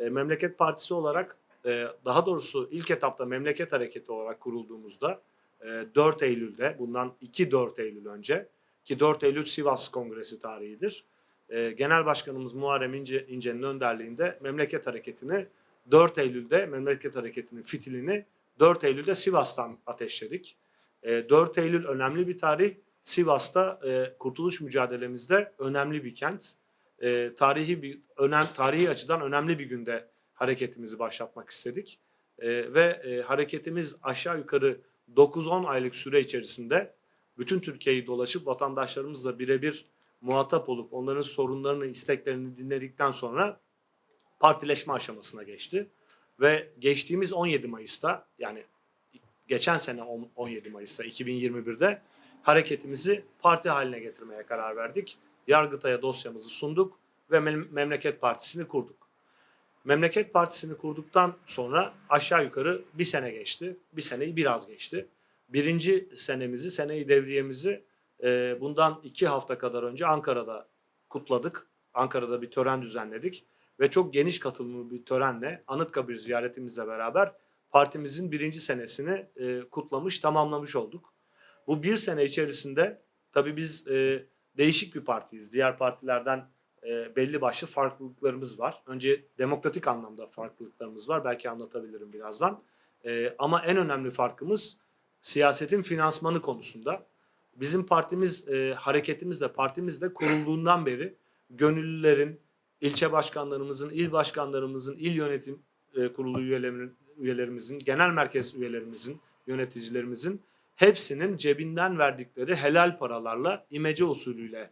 E, Memleket Partisi olarak e, daha doğrusu ilk etapta Memleket Hareketi olarak kurulduğumuzda e, 4 Eylül'de bundan 2-4 Eylül önce ki 4 Eylül Sivas Kongresi tarihidir. E, Genel Başkanımız Muharrem İnce, İnce'nin önderliğinde Memleket Hareketi'ni 4 Eylül'de Memleket Hareketi'nin fitilini 4 Eylül'de Sivas'tan ateşledik. E, 4 Eylül önemli bir tarih. Sivas'ta e, kurtuluş mücadelemizde önemli bir kent. E, tarihi bir önem tarihi açıdan önemli bir günde hareketimizi başlatmak istedik. E, ve e, hareketimiz aşağı yukarı 9-10 aylık süre içerisinde bütün Türkiye'yi dolaşıp vatandaşlarımızla birebir muhatap olup onların sorunlarını, isteklerini dinledikten sonra partileşme aşamasına geçti. Ve geçtiğimiz 17 Mayıs'ta yani geçen sene on- 17 Mayıs'ta 2021'de hareketimizi parti haline getirmeye karar verdik. Yargıtay'a dosyamızı sunduk ve Mem- Memleket Partisi'ni kurduk. Memleket Partisi'ni kurduktan sonra aşağı yukarı bir sene geçti. Bir seneyi biraz geçti. Birinci senemizi, seneyi devriyemizi e, bundan iki hafta kadar önce Ankara'da kutladık. Ankara'da bir tören düzenledik. Ve çok geniş katılımlı bir törenle Anıtkabir ziyaretimizle beraber partimizin birinci senesini e, kutlamış, tamamlamış olduk. Bu bir sene içerisinde tabii biz e, değişik bir partiyiz. Diğer partilerden e, belli başlı farklılıklarımız var. Önce demokratik anlamda farklılıklarımız var. Belki anlatabilirim birazdan. E, ama en önemli farkımız siyasetin finansmanı konusunda. Bizim partimiz, e, hareketimiz de kurulduğundan beri gönüllülerin, ilçe başkanlarımızın, il başkanlarımızın, il yönetim e, kurulu üyelerimizin, genel merkez üyelerimizin, yöneticilerimizin hepsinin cebinden verdikleri helal paralarla imece usulüyle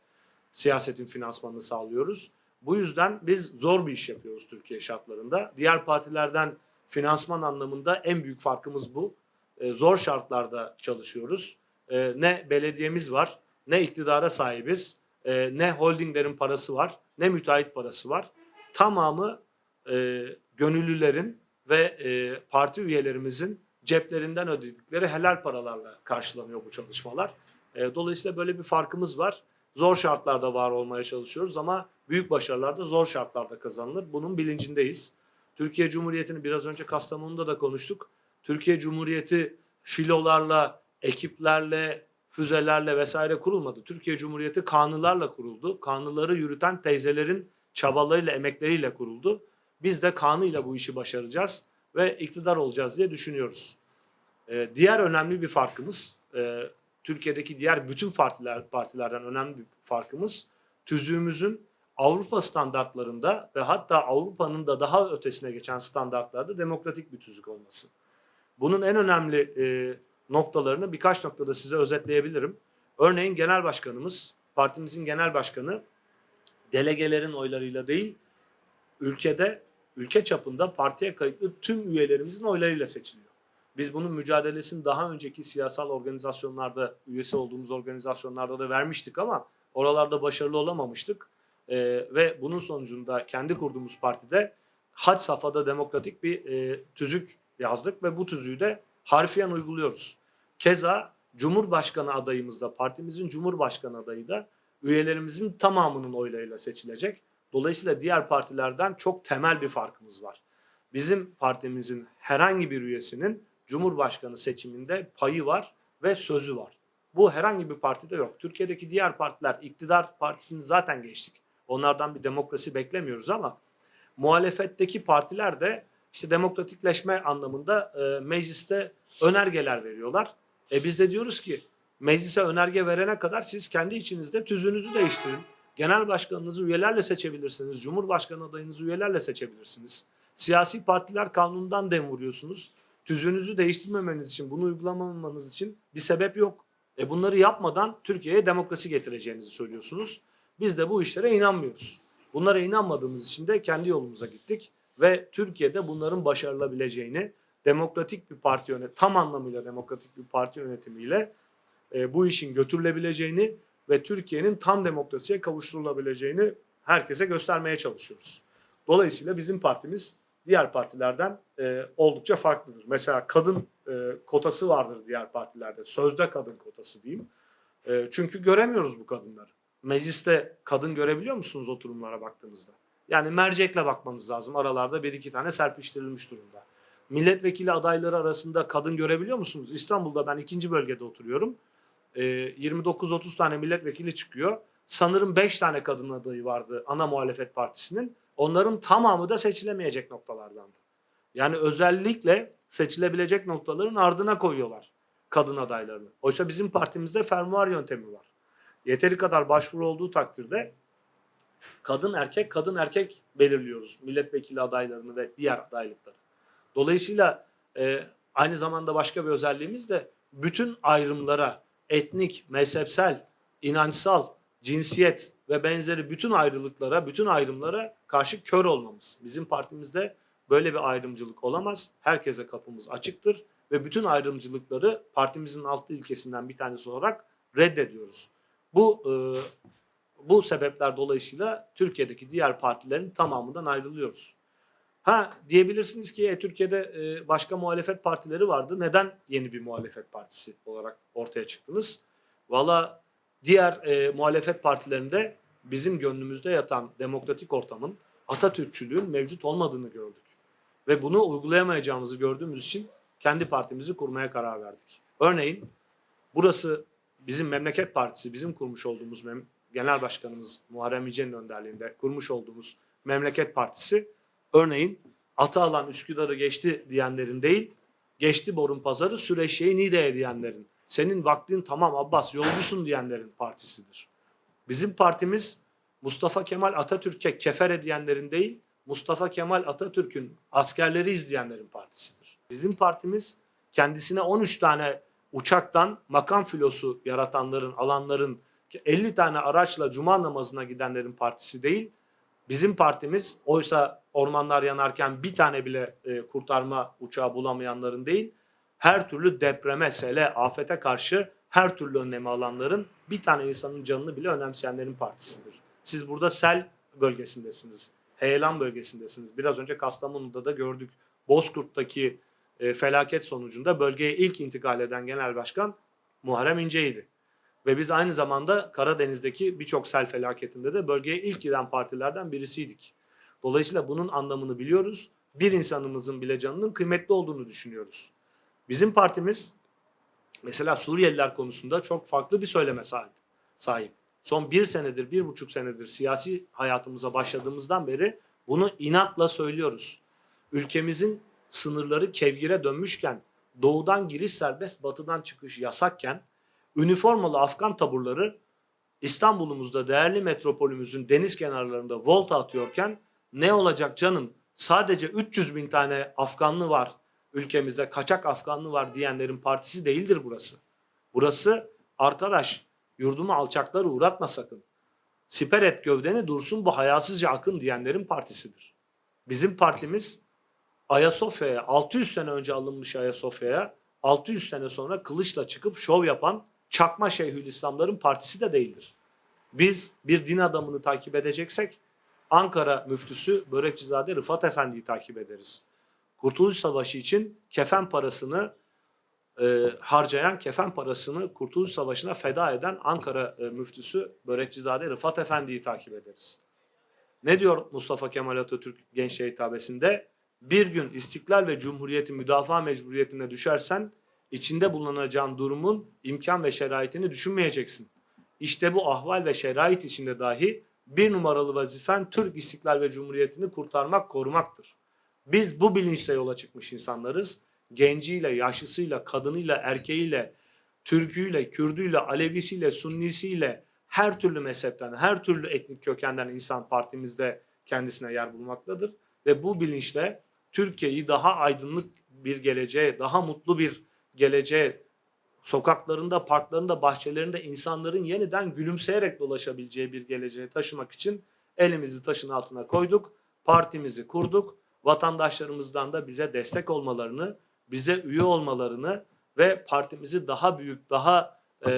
siyasetin finansmanını sağlıyoruz. Bu yüzden biz zor bir iş yapıyoruz Türkiye şartlarında. Diğer partilerden finansman anlamında en büyük farkımız bu. E, zor şartlarda çalışıyoruz. E, ne belediyemiz var, ne iktidara sahibiz, e, ne holdinglerin parası var, ne müteahhit parası var. Tamamı gönüllülerin ve parti üyelerimizin ceplerinden ödedikleri helal paralarla karşılanıyor bu çalışmalar. E, dolayısıyla böyle bir farkımız var. Zor şartlarda var olmaya çalışıyoruz ama büyük başarılar da zor şartlarda kazanılır. Bunun bilincindeyiz. Türkiye Cumhuriyeti'ni biraz önce Kastamonu'da da konuştuk. Türkiye Cumhuriyeti filolarla, ekiplerle, füzelerle vesaire kurulmadı. Türkiye Cumhuriyeti kanunlarla kuruldu. Kanunları yürüten teyzelerin çabalarıyla, emekleriyle kuruldu. Biz de kanıyla bu işi başaracağız ve iktidar olacağız diye düşünüyoruz. Ee, diğer önemli bir farkımız, e, Türkiye'deki diğer bütün partiler partilerden önemli bir farkımız, tüzüğümüzün Avrupa standartlarında ve hatta Avrupa'nın da daha ötesine geçen standartlarda demokratik bir tüzük olması. Bunun en önemli e, noktalarını birkaç noktada size özetleyebilirim. Örneğin genel başkanımız, partimizin genel başkanı delegelerin oylarıyla değil, ülkede, ülke çapında partiye kayıtlı tüm üyelerimizin oylarıyla seçiliyor. Biz bunun mücadelesini daha önceki siyasal organizasyonlarda, üyesi olduğumuz organizasyonlarda da vermiştik ama oralarda başarılı olamamıştık. Ee, ve bunun sonucunda kendi kurduğumuz partide had safhada demokratik bir e, tüzük yazdık ve bu tüzüğü de harfiyen uyguluyoruz. Keza Cumhurbaşkanı adayımız da partimizin Cumhurbaşkanı adayı da üyelerimizin tamamının oylarıyla seçilecek. Dolayısıyla diğer partilerden çok temel bir farkımız var. Bizim partimizin herhangi bir üyesinin Cumhurbaşkanı seçiminde payı var ve sözü var. Bu herhangi bir partide yok. Türkiye'deki diğer partiler iktidar partisini zaten geçtik. Onlardan bir demokrasi beklemiyoruz ama muhalefetteki partiler de işte demokratikleşme anlamında e, mecliste önergeler veriyorlar. E biz de diyoruz ki meclise önerge verene kadar siz kendi içinizde tüzüğünüzü değiştirin. Genel başkanınızı üyelerle seçebilirsiniz. Cumhurbaşkanı adayınızı üyelerle seçebilirsiniz. Siyasi partiler kanundan dem vuruyorsunuz. Tüzüğünüzü değiştirmemeniz için, bunu uygulamamanız için bir sebep yok. E bunları yapmadan Türkiye'ye demokrasi getireceğinizi söylüyorsunuz. Biz de bu işlere inanmıyoruz. Bunlara inanmadığımız için de kendi yolumuza gittik ve Türkiye'de bunların başarılabileceğini demokratik bir parti yönet tam anlamıyla demokratik bir parti yönetimiyle e, bu işin götürülebileceğini ve Türkiye'nin tam demokrasiye kavuşturulabileceğini herkese göstermeye çalışıyoruz. Dolayısıyla bizim partimiz diğer partilerden e, oldukça farklıdır. Mesela kadın e, kotası vardır diğer partilerde. Sözde kadın kotası diyeyim. E, çünkü göremiyoruz bu kadınları. Mecliste kadın görebiliyor musunuz oturumlara baktığınızda? Yani mercekle bakmanız lazım. Aralarda bir iki tane serpiştirilmiş durumda. Milletvekili adayları arasında kadın görebiliyor musunuz? İstanbul'da ben ikinci bölgede oturuyorum. Ee, 29-30 tane milletvekili çıkıyor. Sanırım 5 tane kadın adayı vardı ana muhalefet partisinin. Onların tamamı da seçilemeyecek noktalardandı. Yani özellikle seçilebilecek noktaların ardına koyuyorlar kadın adaylarını. Oysa bizim partimizde fermuar yöntemi var. Yeteri kadar başvuru olduğu takdirde kadın erkek kadın erkek belirliyoruz milletvekili adaylarını ve diğer adaylıkları. Dolayısıyla e, aynı zamanda başka bir özelliğimiz de bütün ayrımlara etnik, mezhepsel, inançsal, cinsiyet ve benzeri bütün ayrılıklara, bütün ayrımlara karşı kör olmamız. Bizim partimizde böyle bir ayrımcılık olamaz. Herkese kapımız açıktır ve bütün ayrımcılıkları partimizin altı ilkesinden bir tanesi olarak reddediyoruz. Bu e, bu sebepler dolayısıyla Türkiye'deki diğer partilerin tamamından ayrılıyoruz. Ha diyebilirsiniz ki e, Türkiye'de e, başka muhalefet partileri vardı. Neden yeni bir muhalefet partisi olarak ortaya çıktınız? Valla diğer e, muhalefet partilerinde bizim gönlümüzde yatan demokratik ortamın Atatürkçülüğün mevcut olmadığını gördük. Ve bunu uygulayamayacağımızı gördüğümüz için kendi partimizi kurmaya karar verdik. Örneğin burası bizim memleket partisi, bizim kurmuş olduğumuz genel başkanımız Muharrem İnce'nin önderliğinde kurmuş olduğumuz memleket partisi örneğin Atalan Üsküdar'ı geçti diyenlerin değil, geçti Borun Pazarı Süreşye'yi Niğde'ye diyenlerin, senin vaktin tamam Abbas yolcusun diyenlerin partisidir. Bizim partimiz Mustafa Kemal Atatürk'e kefer diyenlerin değil, Mustafa Kemal Atatürk'ün askerleri izleyenlerin partisidir. Bizim partimiz kendisine 13 tane uçaktan makam filosu yaratanların, alanların 50 tane araçla cuma namazına gidenlerin partisi değil. Bizim partimiz oysa ormanlar yanarken bir tane bile e, kurtarma uçağı bulamayanların değil, her türlü depreme, sele, afete karşı her türlü önlemi alanların bir tane insanın canını bile önemseyenlerin partisidir. Siz burada sel bölgesindesiniz. Heyelan bölgesindesiniz. Biraz önce Kastamonu'da da gördük. Bozkurt'taki e, felaket sonucunda bölgeye ilk intikal eden genel başkan Muharrem İnce'ydi. Ve biz aynı zamanda Karadeniz'deki birçok sel felaketinde de bölgeye ilk giden partilerden birisiydik. Dolayısıyla bunun anlamını biliyoruz. Bir insanımızın bile canının kıymetli olduğunu düşünüyoruz. Bizim partimiz mesela Suriyeliler konusunda çok farklı bir söyleme sahip. sahip. Son bir senedir, bir buçuk senedir siyasi hayatımıza başladığımızdan beri bunu inatla söylüyoruz. Ülkemizin sınırları kevgire dönmüşken, doğudan giriş serbest, batıdan çıkış yasakken, üniformalı Afgan taburları İstanbul'umuzda değerli metropolümüzün deniz kenarlarında volta atıyorken ne olacak canım sadece 300 bin tane Afganlı var ülkemizde kaçak Afganlı var diyenlerin partisi değildir burası. Burası arkadaş yurdumu alçakları uğratma sakın. Siper et gövdeni dursun bu hayasızca akın diyenlerin partisidir. Bizim partimiz Ayasofya'ya 600 sene önce alınmış Ayasofya'ya 600 sene sonra kılıçla çıkıp şov yapan çakma Şeyhülislamların partisi de değildir. Biz bir din adamını takip edeceksek Ankara müftüsü Börekçizade Rıfat Efendi'yi takip ederiz. Kurtuluş Savaşı için kefen parasını e, harcayan, kefen parasını Kurtuluş Savaşı'na feda eden Ankara e, müftüsü Börekçizade Rıfat Efendi'yi takip ederiz. Ne diyor Mustafa Kemal Atatürk Gençliğe hitabesinde? Bir gün istiklal ve cumhuriyeti müdafaa mecburiyetine düşersen içinde bulunacağın durumun imkan ve şeraitini düşünmeyeceksin. İşte bu ahval ve şerait içinde dahi bir numaralı vazifen Türk istiklal ve cumhuriyetini kurtarmak, korumaktır. Biz bu bilinçle yola çıkmış insanlarız. Genciyle, yaşlısıyla, kadınıyla, erkeğiyle, Türküyle, Kürdüyle, Alevisiyle, Sunnisiyle her türlü mezhepten, her türlü etnik kökenden insan partimizde kendisine yer bulmaktadır. Ve bu bilinçle Türkiye'yi daha aydınlık bir geleceğe, daha mutlu bir geleceğe, sokaklarında, parklarında, bahçelerinde insanların yeniden gülümseyerek dolaşabileceği bir geleceğe taşımak için elimizi taşın altına koyduk, partimizi kurduk. Vatandaşlarımızdan da bize destek olmalarını, bize üye olmalarını ve partimizi daha büyük, daha e,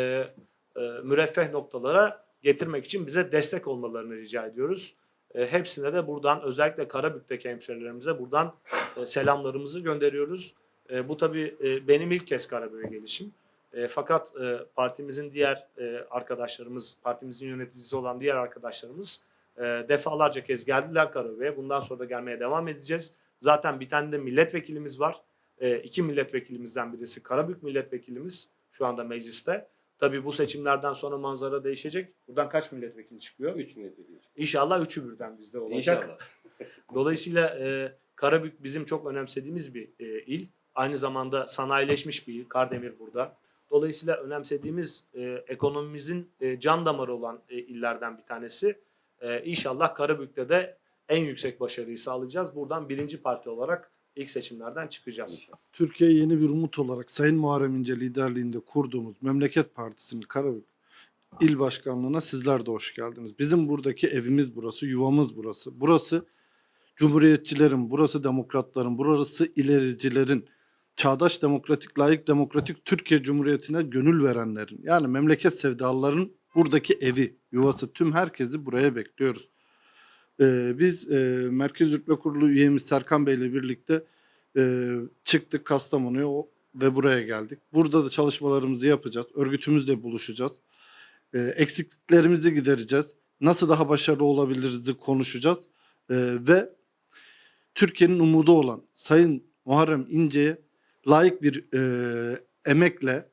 e, müreffeh noktalara getirmek için bize destek olmalarını rica ediyoruz. E, hepsine de buradan özellikle Karabük'teki hemşerilerimize buradan e, selamlarımızı gönderiyoruz. E, bu tabii e, benim ilk kez Karabük'e gelişim. E, fakat e, partimizin diğer e, arkadaşlarımız, partimizin yöneticisi olan diğer arkadaşlarımız e, defalarca kez geldiler Karabük'e. Bundan sonra da gelmeye devam edeceğiz. Zaten bir tane de milletvekilimiz var. E, iki milletvekilimizden birisi Karabük milletvekilimiz şu anda mecliste. Tabii bu seçimlerden sonra manzara değişecek. Buradan kaç milletvekili çıkıyor? 3 milletvekili. İnşallah üçü birden bizde olacak. İnşallah. Dolayısıyla e, Karabük bizim çok önemsediğimiz bir e, il. Aynı zamanda sanayileşmiş bir il. Kardemir burada. Dolayısıyla önemsediğimiz e, ekonomimizin e, can damarı olan e, illerden bir tanesi. E, inşallah Karabük'te de en yüksek başarıyı sağlayacağız. Buradan birinci parti olarak ilk seçimlerden çıkacağız. Türkiye yeni bir umut olarak Sayın Muharrem İnce liderliğinde kurduğumuz Memleket Partisi'nin Karabük İl Başkanlığı'na sizler de hoş geldiniz. Bizim buradaki evimiz burası, yuvamız burası. Burası Cumhuriyetçilerin, burası demokratların, burası ilericilerin, çağdaş demokratik, layık demokratik Türkiye Cumhuriyeti'ne gönül verenlerin, yani memleket sevdalıların buradaki evi, yuvası tüm herkesi buraya bekliyoruz. Ee, biz e, Merkez Yürütme Kurulu üyemiz Serkan Bey ile birlikte e, çıktık Kastamonu'ya ve buraya geldik. Burada da çalışmalarımızı yapacağız. Örgütümüzle buluşacağız. E, eksikliklerimizi gidereceğiz. Nasıl daha başarılı olabiliriz konuşacağız. E, ve Türkiye'nin umudu olan Sayın Muharrem İnce'ye layık bir e, emekle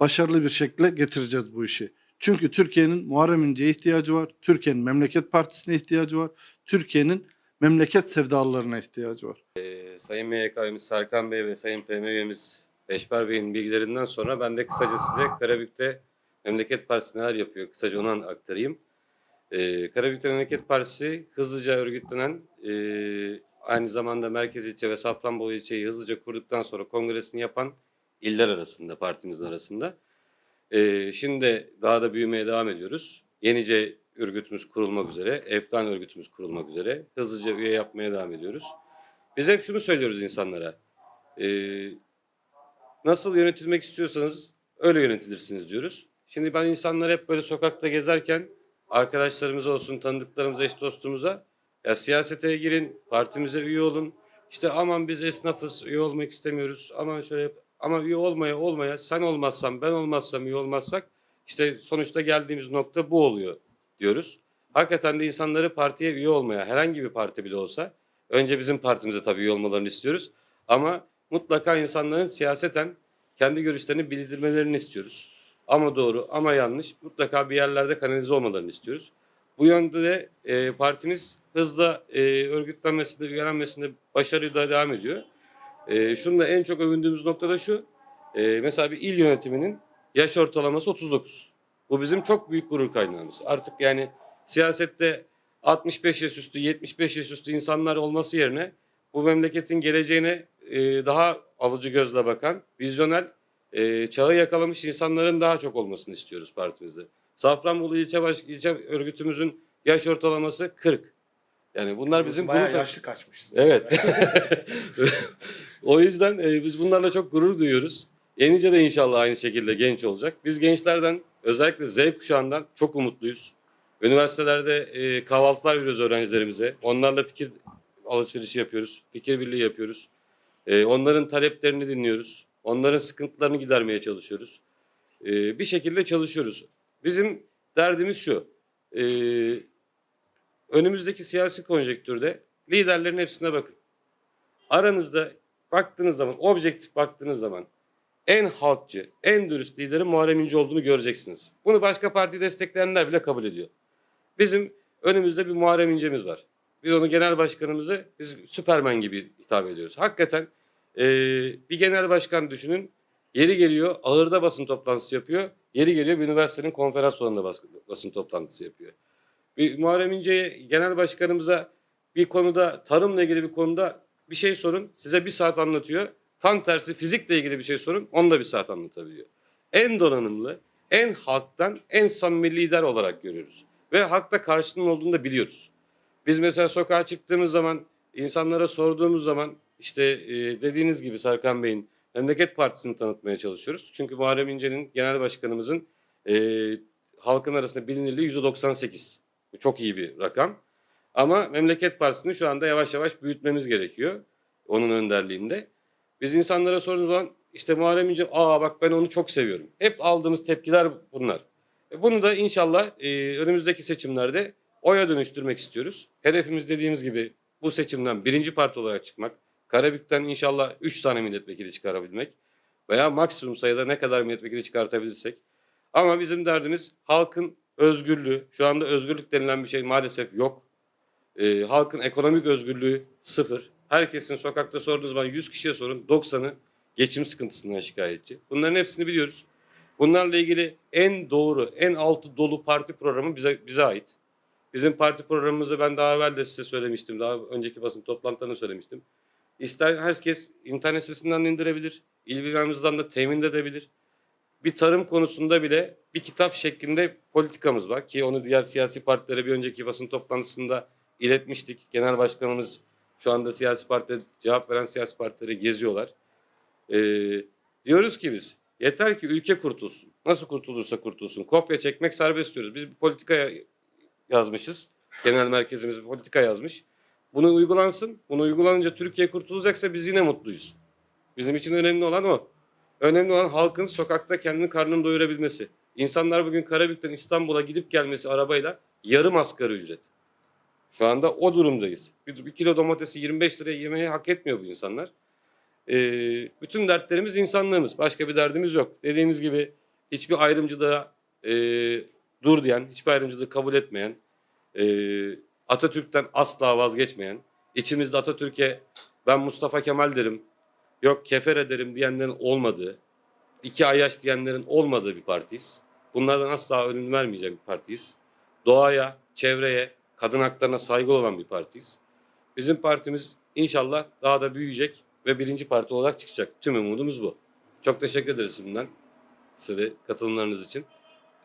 başarılı bir şekilde getireceğiz bu işi. Çünkü Türkiye'nin Muharrem İnce'ye ihtiyacı var. Türkiye'nin Memleket Partisi'ne ihtiyacı var. Türkiye'nin memleket sevdalılarına ihtiyacı var. Ee, Sayın MYK Serkan Bey ve Sayın PM üyemiz Bey'in bilgilerinden sonra ben de kısaca size Karabük'te Memleket Partisi neler yapıyor kısaca onu aktarayım. Ee, Karabük'te Memleket Partisi hızlıca örgütlenen e, aynı zamanda Merkez İlçe ve Safranbolu ilçeyi hızlıca kurduktan sonra kongresini yapan iller arasında partimizin arasında. Ee, şimdi daha da büyümeye devam ediyoruz. Yenice örgütümüz kurulmak üzere, Efkan örgütümüz kurulmak üzere hızlıca üye yapmaya devam ediyoruz. Biz hep şunu söylüyoruz insanlara. Ee, nasıl yönetilmek istiyorsanız öyle yönetilirsiniz diyoruz. Şimdi ben insanlar hep böyle sokakta gezerken arkadaşlarımız olsun, tanıdıklarımıza, eş dostumuza ya siyasete girin, partimize üye olun. İşte aman biz esnafız, üye olmak istemiyoruz. Aman şöyle yap- ama üye olmaya olmaya sen olmazsan ben olmazsam üye olmazsak işte sonuçta geldiğimiz nokta bu oluyor diyoruz. Hakikaten de insanları partiye üye olmaya herhangi bir parti bile olsa Önce bizim partimize tabii üye olmalarını istiyoruz. Ama mutlaka insanların siyaseten kendi görüşlerini bildirmelerini istiyoruz. Ama doğru ama yanlış mutlaka bir yerlerde kanalize olmalarını istiyoruz. Bu yönde de e, partimiz hızla e, örgütlenmesinde, üyelenmesinde başarıyla devam ediyor. E, şununla en çok övündüğümüz nokta da şu. E, mesela bir il yönetiminin yaş ortalaması 39. Bu bizim çok büyük gurur kaynağımız. Artık yani siyasette 65 yaş üstü, 75 yaş üstü insanlar olması yerine bu memleketin geleceğine e, daha alıcı gözle bakan, vizyoner, e, çağı yakalamış insanların daha çok olmasını istiyoruz partimizde. Safranbolu ilçe, baş, ilçe örgütümüzün yaş ortalaması 40. Yani bunlar bizim bayağı gurur- yaşlı kaçmışız. Evet. o yüzden e, biz bunlarla çok gurur duyuyoruz. Yenice de inşallah aynı şekilde genç olacak. Biz gençlerden özellikle Z kuşağından çok umutluyuz. Üniversitelerde e, kahvaltılar veriyoruz öğrencilerimize. Onlarla fikir alışverişi yapıyoruz. Fikir birliği yapıyoruz. E, onların taleplerini dinliyoruz. Onların sıkıntılarını gidermeye çalışıyoruz. E, bir şekilde çalışıyoruz. Bizim derdimiz şu. E, önümüzdeki siyasi konjektürde liderlerin hepsine bakın. Aranızda baktığınız zaman, objektif baktığınız zaman en halkçı, en dürüst liderin Muharrem İnce olduğunu göreceksiniz. Bunu başka parti destekleyenler bile kabul ediyor. Bizim önümüzde bir Muharrem İnce'miz var. Biz onu genel başkanımızı biz Süpermen gibi hitap ediyoruz. Hakikaten eee, bir genel başkan düşünün. Yeri geliyor ağırda basın toplantısı yapıyor. Yeri geliyor bir üniversitenin konferans salonunda bas- basın toplantısı yapıyor. Bir Muharrem İnce'ye genel başkanımıza bir konuda tarımla ilgili bir konuda bir şey sorun. Size bir saat anlatıyor. Tam tersi fizikle ilgili bir şey sorun. Onu da bir saat anlatabiliyor. En donanımlı, en halktan, en samimi lider olarak görüyoruz. Ve halkta karşılığının olduğunu da biliyoruz. Biz mesela sokağa çıktığımız zaman, insanlara sorduğumuz zaman işte e, dediğiniz gibi Serkan Bey'in Memleket Partisi'ni tanıtmaya çalışıyoruz. Çünkü Muharrem İnce'nin genel başkanımızın e, halkın arasında bilinirliği %98. Bu çok iyi bir rakam. Ama Memleket Partisi'ni şu anda yavaş yavaş büyütmemiz gerekiyor. Onun önderliğinde. Biz insanlara sorduğumuz zaman işte Muharrem İnce, aa bak ben onu çok seviyorum. Hep aldığımız tepkiler bunlar. E bunu da inşallah e, önümüzdeki seçimlerde oya dönüştürmek istiyoruz. Hedefimiz dediğimiz gibi bu seçimden birinci parti olarak çıkmak. Karabük'ten inşallah 3 tane milletvekili çıkarabilmek. Veya maksimum sayıda ne kadar milletvekili çıkartabilirsek. Ama bizim derdimiz halkın özgürlüğü. Şu anda özgürlük denilen bir şey maalesef yok. Ee, halkın ekonomik özgürlüğü sıfır. Herkesin sokakta sorduğunuz zaman 100 kişiye sorun 90'ı geçim sıkıntısından şikayetçi. Bunların hepsini biliyoruz. Bunlarla ilgili en doğru, en altı dolu parti programı bize bize ait. Bizim parti programımızı ben daha evvel de size söylemiştim. Daha önceki basın toplantılarında söylemiştim. İster herkes internet sitesinden de indirebilir. İl binamızdan da temin de edebilir. Bir tarım konusunda bile bir kitap şeklinde politikamız var ki onu diğer siyasi partilere bir önceki basın toplantısında iletmiştik. Genel başkanımız şu anda siyasi partide cevap veren siyasi partileri geziyorlar. Ee, diyoruz ki biz yeter ki ülke kurtulsun. Nasıl kurtulursa kurtulsun. Kopya çekmek serbest diyoruz. Biz bir politikaya yazmışız. Genel merkezimiz bir politika yazmış. Bunu uygulansın. Bunu uygulanınca Türkiye kurtulacaksa biz yine mutluyuz. Bizim için önemli olan o. Önemli olan halkın sokakta kendini karnını doyurabilmesi. İnsanlar bugün Karabük'ten İstanbul'a gidip gelmesi arabayla yarım asgari ücret. Şu anda o durumdayız. Bir, bir kilo domatesi 25 liraya yemeği hak etmiyor bu insanlar. Ee, bütün dertlerimiz insanlığımız. Başka bir derdimiz yok. Dediğimiz gibi hiçbir ayrımcılığa e, dur diyen, hiçbir ayrımcılığı kabul etmeyen, e, Atatürk'ten asla vazgeçmeyen, içimizde Atatürk'e ben Mustafa Kemal derim, yok kefer ederim diyenlerin olmadığı, iki ayaş diyenlerin olmadığı bir partiyiz. Bunlardan asla önüm vermeyeceğim bir partiyiz. Doğaya, çevreye, kadın haklarına saygı olan bir partiyiz. Bizim partimiz inşallah daha da büyüyecek ve birinci parti olarak çıkacak. Tüm umudumuz bu. Çok teşekkür ederiz şimdiden size katılımlarınız için.